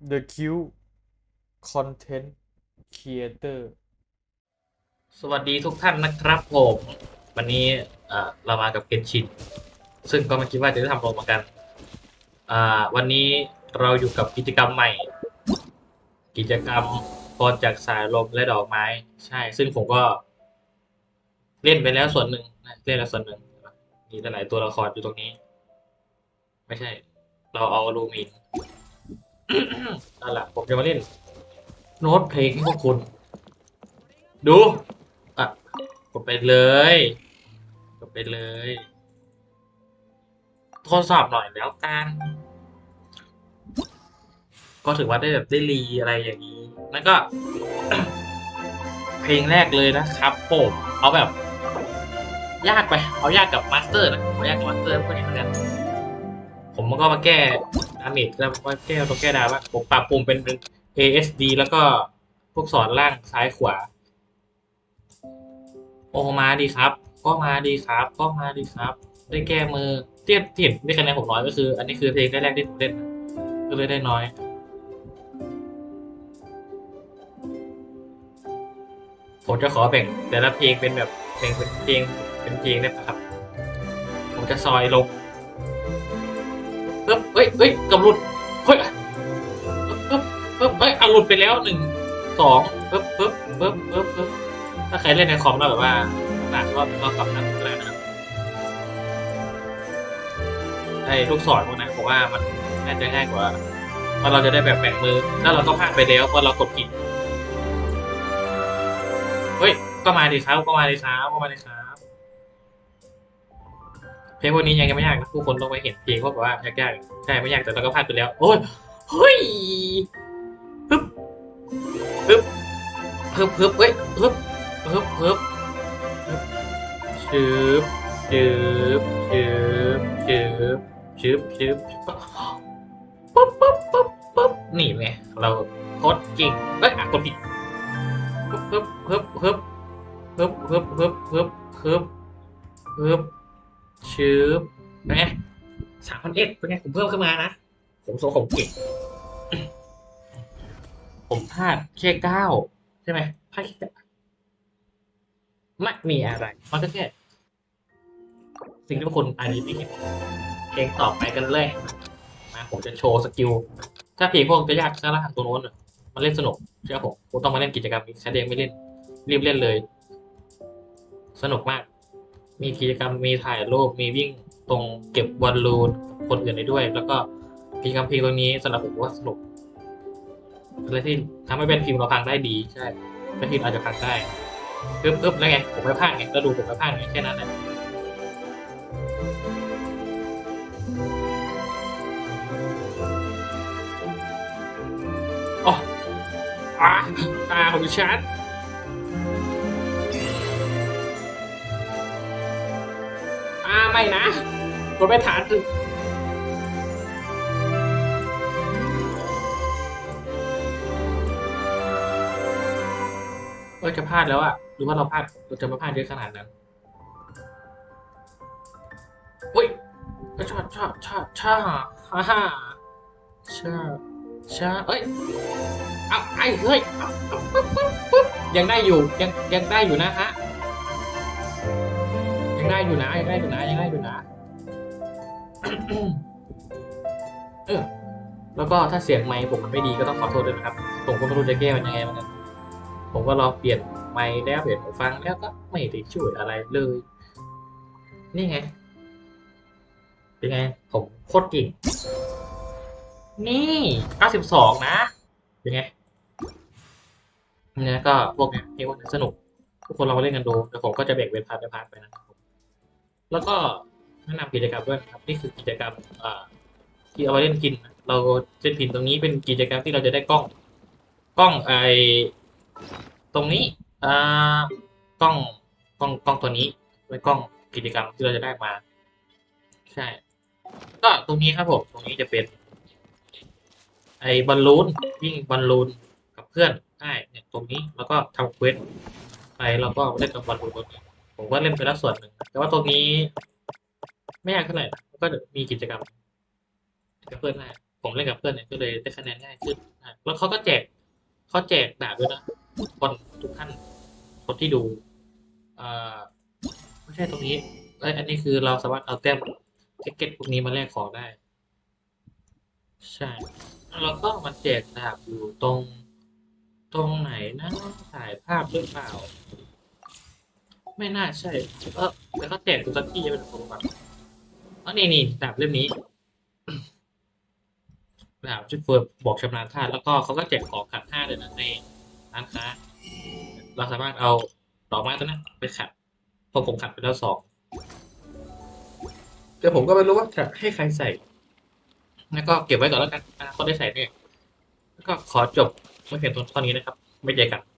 The Q Content Creator สวัสดีทุกท่านนะครับผม วันนี้เรามากับเกนชิน ซึ่งก็ไม่คิดว่าจะได้ทำลงเหมือนกัน วันนี้เราอยู่กับกิจกรรมใหม่ กิจกรรมพรจากสายลมและดอกไม้ ใช่ ซึ่งผมก็ เล่นไปแล้วส่วนหนึ่งเล่นแล้วส่วนหนึ่งมีหลายตัวละครอยู่ตรงนี้ ไม่ใช่ เราเอาลูมิน นั่นแหละผมจะมาเล่น โน้ตเพลงให้พวกคุณ ดู อะกดไปเลยกดไปเลย ทดสอบหน่อยแล้วกัน ก็ถือว่าได้แบบได้รีอะไรอย่างนี้ แล้วก็ เพลงแรกเลยนะครับผมเอาแบบ ยากไป เอายากกับมาสเตอร์นะเอายากกับมาสเตอร์พวกนี้เหมือนกัน ผมก็มาแก้ เมจแล้วมาแก้วตัวแก้ดาวว่าผมปรับปรุงเป็นเป็น ASD แล้วก็พวกสอนล่างซ้ายขวา โอ้มาดีครับ ก็มาดีครับ ก็มาดีครับ ได้แก้มือเทียบที่เห็นได้คะแนนผมน้อยก็คือ อันนี้คือเพลงแรกที่ผมเล่นก็เลยได้น้อยผมจะขอแบ่งแต่ละเพลงเป็นแบบเพลงเป็นเพลงเป็นเพลงได้ปะครับ ผมจะซอยลง ปึ๊บเอ้ยเอ้ยกำลุดเฮ้ยปึ๊บปึ๊บเอ้ยอะหลุดไปแล้วหนึ่งสองปึ๊บปึ๊บปึ๊บปึ๊บปึ๊บถ้าใครเล่นในคอมแล้วแบบว่าหนักก็ก็กลับนักก็ได้นะครับไอ้ลูกศรพวกนั้นผมว่ามันน่าจะง่ายกว่าเพราะเราจะได้แบบแบ่งมือแล้วเราก็พลาดไปแล้วเพราะเรากดผิดเฮ้ยก็มาดีครับก็มาดีครับก็มาดีครับ เพลงพวกนี้ยังไม่ยากนะผู้คนต้องไปเห็นเพลงว่าแบบว่ายากๆใช่ไม่ยากแต่เราก็พลาดไปแล้ว โอ้ยเฮ้ยปึ๊บปึ๊บปึ๊บปึ๊บเฮ้ยปึ๊บฮึบฮึบชืบชืบชืบชืบชืบชืบปุ๊บปุ๊บปุ๊บปุ๊บนี่ไงเราโคตรเก่งเอ้ยอะกดผิดฮึบฮึบฮึบฮึบฮึบฮึบฮึบฮึบฮึบฮึบ ชืบเป็นไงสามพันเอ็ดเป็นไงผมเพิ่มขึ้นมานะ ผมโซผมเก่งผมพลาดแค่เก้าใช่ไหมพลาดแค่เก้าไม่มีอะไร มันก็แค่ สิ่งที่คุณอาจจะไม่เห็นเพลงต่อไปกันเลย มาผมจะโชว์สกิล ถ้าเพลงพวกจะยากก็ล่างตัวโน้นมันเล่นสนุกเชื่อผมผมต้องมาเล่นกิจกรรมนี้ใช้เองไม่เล่น รีบเล่นเลย สนุกมาก มีกิจกรรมมีถ่ายรูปมีวิ่งตรงเก็บบอลลูนคนอื่นได้ด้วย แล้วก็กิจกรรมเพลงตรงนี้สำหรับผมว่าสนุกอะไรที่ทำให้เป็นพิมพ์เราพังได้ดีใช่ไม่พิมพ์อาจจะพังได้ปึ๊บปึ๊บแล้วไงผมไม่พลาดไงก็ดูผมไม่พลาดไงแค่นั้นแหละอ๋ออ่าตาของฉัน ไม่นะกดไปฐานถึงเออจะพลาดแล้วอะหรือว่าเราพลาดเราจะไม่พลาดเยอะขนาดนั้นอุ้ยชอบชอบชอบชอบฮ่าฮ่าชอบชอบเอ้ยเอาไอ้เฮ้ยยังได้อยู่ยังยังได้อยู่นะฮะ ยังได้อยู่นะยังได้อยู่นะยังได้อยู่นะ เออแล้วก็ถ้าเสียงไมค์ผมมันไม่ดีก็ต้องขอโทษด้วยนะครับ ผมก็ไม่รู้จะแก้มันยังไงเหมือนกันผมก็ลองเปลี่ยนไมค์แล้วเปลี่ยนหูฟังแล้วก็ไม่ได้ช่วยอะไรเลย นี่ไง เป็นไง ผมโคตรเก่ง นี่ 92 นะ เป็นไงเนี่ยก็พวกเนี้ยเรียกสนุก ทุกคนลองมาเล่นกันดูเดี๋ยวผมก็จะแบ่งเป็นพาร์ทเป็นพาร์ทไปนะ แล้วก็แนะนำกิจกรรมด้วยครับนี่คือกิจกรรมที่เอาไว้เล่นกิน เราเส้นพินตรงนี้เป็นกิจกรรมที่เราจะได้กล้อง กล้องไอตรงนี้อ่ากล้องกล้องกล้องตัวนี้ไว้กล้องกิจกรรมที่เราจะได้มา ใช่ ก็ตรงนี้ครับผมตรงนี้จะเป็น ไอ้บอลลูนวิ่งบอลลูนกับเพื่อนได้เนี่ยตรงนี้แล้วก็ทำเควสไปแล้วก็เล่นกับบอลลูนตรงนี้ ผมก็เล่นไปแล้วส่วนหนึ่ง แต่ว่าตรงนี้ ไม่ยากเท่าไหร่นะก็มีกิจกรรมกับเพื่อนได้ผมผมเล่นกับเพื่อนเนี่ยก็เลยได้คะแนนง่ายขึ้นแล้วเขาก็แจกเขาแจกดาบด้วยนะคนทุกท่านคนที่ดูเอ่อไม่ใช่ตรงนี้เอ้ยอันนี้คือเราสามารถเอาแต้มทิกเก็ตพวกนี้มาแลกของได้ ใช่แล้วก็มันแจกดาบอยู่ตรง ตรงไหนนะถ่ายภาพหรือเปล่า ไม่น่าใช่เออแล้วก็แจกตัวสักที่จะเป็นคนแบบอ๋อนี่นี่ดาบเล่มนี้ดาบชุดเฟิร์มบอกชำนาญท่าตุแล้วก็เขาก็แจกของขัดท่าเลยนะในร้านค้าเราสามารถเอาดอกไม้ตัวนั้นไปขัดพอผมขัดไปแล้วสองแต่ผมก็ไม่รู้ว่าจะให้ใครใส่ แล้วก็เก็บไว้ก่อนแล้วกันอนาคตได้ใส่เนี่ยแล้วก็ขอจบไม่เพียงตรงเท่านี้นะครับ ไม่เจอกัน